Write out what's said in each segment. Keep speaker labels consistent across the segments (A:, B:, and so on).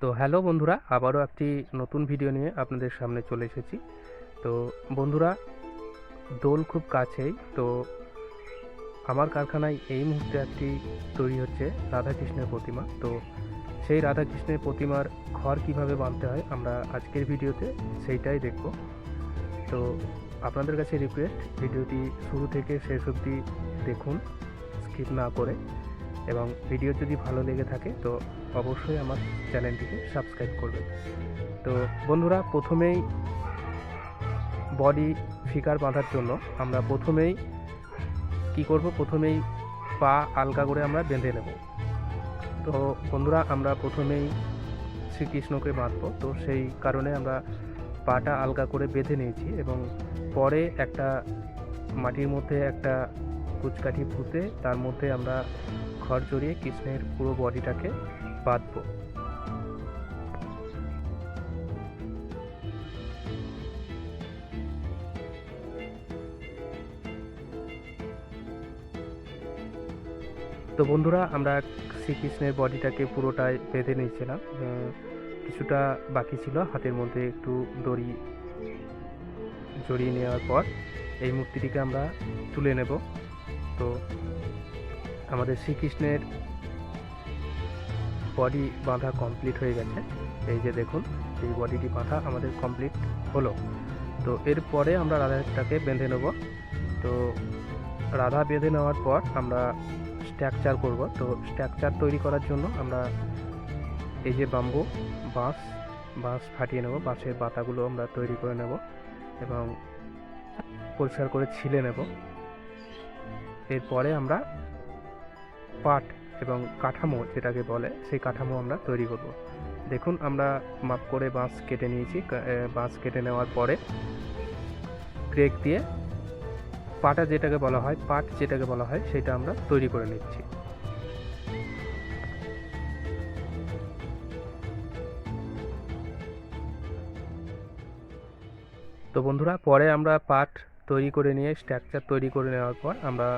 A: তো হ্যালো বন্ধুরা, আবারও একটি নতুন ভিডিও নিয়ে আপনাদের সামনে চলে এসেছি। তো বন্ধুরা, দোল খুব কাছেই, তো আমার কারখানায় এই মুহূর্তে একটি তৈরি হচ্ছে রাধাকৃষ্ণের প্রতিমা। তো সেই রাধাকৃষ্ণের প্রতিমার ঘর কীভাবে বাঁধতে হয় আমরা আজকের ভিডিওতে সেইটাই দেখব। তো আপনাদের কাছে রিকোয়েস্ট ভিডিওটি শুরু থেকে শেষ অবধি দেখুন। স্কিপ না করে এবং ভিডিও যদি ভালো লেগে থাকে, তো অবশ্যই আমার চ্যানেলটিকে সাবস্ক্রাইব করবেন তো বন্ধুরা, প্রথমেই বডি ফিকার বাঁধার জন্য আমরা প্রথমেই কি করব? প্রথমেই পা আলগা করে আমরা বেঁধে নেব। তো বন্ধুরা, আমরা প্রথমেই শ্রীকৃষ্ণকে বাঁধবো। তো সেই কারণে আমরা পাটা আলগা করে বেঁধে নিয়েছি এবং পরে একটা মাটির মধ্যে একটা কুচকাঠি পুঁতে তার মধ্যে আমরা ঘর জড়িয়ে কৃষ্ণের পুরো বডিটাকে বাঁধবো। তো বন্ধুরা, আমরা শ্রীকৃষ্ণের বডিটাকে পুরোটাই বেঁধে নিয়েছিলাম। কিছুটা বাকি ছিল, হাতের মধ্যে একটু দড়ি জড়িয়ে নেওয়ার পর এই মূর্তিটিকে আমরা তুলে নেব। তো আমাদের শ্রীকৃষ্ণের বডি বাঁধা কমপ্লিট হয়ে গেছে। এই যে দেখুন, এই বডিটি বাঁধা আমাদের কমপ্লিট হলো। তো এরপরে আমরা রাধাটাকে বেঁধে নেব। তো রাধা বেঁধে নেওয়ার পর আমরা স্ট্রাকচার করব। তো স্ট্রাকচার তৈরি করার জন্য আমরা এই যে বাম্বু বাঁশ বাঁশ ফাটিয়ে নেব। বাঁশের বাতাগুলো আমরা তৈরি করে নেব এবং পরিষ্কার করে ছিলে নেব। এরপরে আমরা পাট এবং কাঠামো যেটাকে বলে, সেই কাঠামো আমরা তৈরি করব। দেখুন, আমরা মাপ করে বাঁশ কেটে নিয়েছি। বাঁশ কেটে নেওয়ার পরে ক্রেক দিয়ে পাটা যেটাকে বলা হয়, পাট যেটাকে বলা হয়, সেটা আমরা তৈরি করে নিচ্ছি। তো বন্ধুরা, পরে আমরা পাট তৈরি করে নিয়ে স্ট্রাকচার তৈরি করে নেওয়ার পর আমরা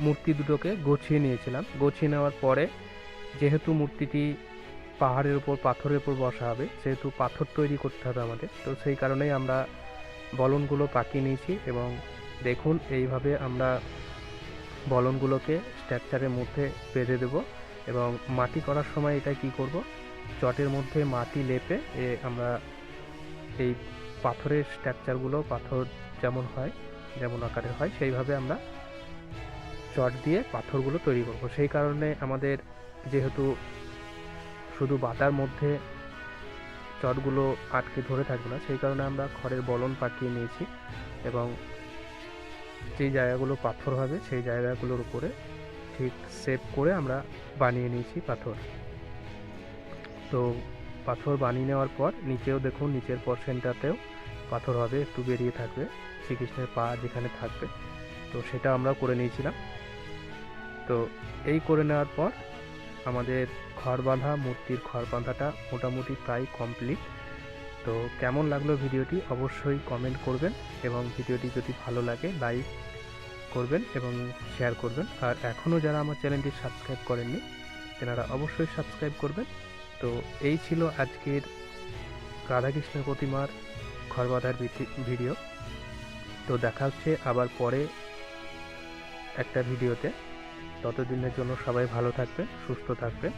A: মূর্তি দুটোকে গছিয়ে নিয়েছিলাম। গছিয়ে নেওয়ার পরে যেহেতু মূর্তিটি পাহাড়ের উপর, পাথরের উপর বসা হবে, সেহেতু পাথর তৈরি করতে হবে আমাদের। তো সেই কারণেই আমরা বলনগুলো পাকিয়ে নিয়েছি এবং দেখুন এইভাবে আমরা বলনগুলোকে স্ট্রাকচারের মধ্যে বেঁধে দেব এবং মাটি করার সময় এটা কি করব? চটের মধ্যে মাটি লেপে আমরা এই পাথরের স্ট্রাকচারগুলো পাথর যেমন হয়, যেমন আকারের হয়, সেইভাবে আমরা চট দিয়ে পাথরগুলো তৈরি করব। সেই কারণে আমাদের যেহেতু শুধু বাতার মধ্যে চটগুলো আটকে ধরে থাকবে না, সেই কারণে আমরা খড়ের বলন পাকিয়ে নিয়েছি এবং যেই জায়গাগুলো পাথর হবে, সেই জায়গাগুলোর উপরে ঠিক সেভ করে আমরা বানিয়ে নিয়েছি পাথর। তো পাথর বানিয়ে নেওয়ার পর নিচেও দেখুন, নিচের পর্শনটাতেও পাথর হবে, একটু বেরিয়ে থাকবে শ্রীকৃষ্ণের পা যেখানে থাকবে। তো সেটা আমরা করে নিয়েছিলাম। তো এই করে নেওয়ার পর আমাদের খড় বাঁধা, মূর্তির খড় বাঁধাটা মোটামুটি প্রায় কমপ্লিট তো কেমন লাগল ভিডিওটি অবশ্যই কমেন্ট করবেন এবং ভিডিওটি যদি ভালো লাগে লাইক করবেন এবং শেয়ার করবেন। আর এখনও যারা আমার চ্যানেলটি সাবস্ক্রাইব করেননি, তেনারা অবশ্যই সাবস্ক্রাইব করবেন। তো এই ছিল আজকের রাধাকৃষ্ণ প্রতিমার ঘর বাঁধার ভিডিও। তো দেখা হচ্ছে আবার পরে একটা ভিডিওতে। ততদিনের জন্য সবাই ভালো থাকবে সুস্থ থাকবেন।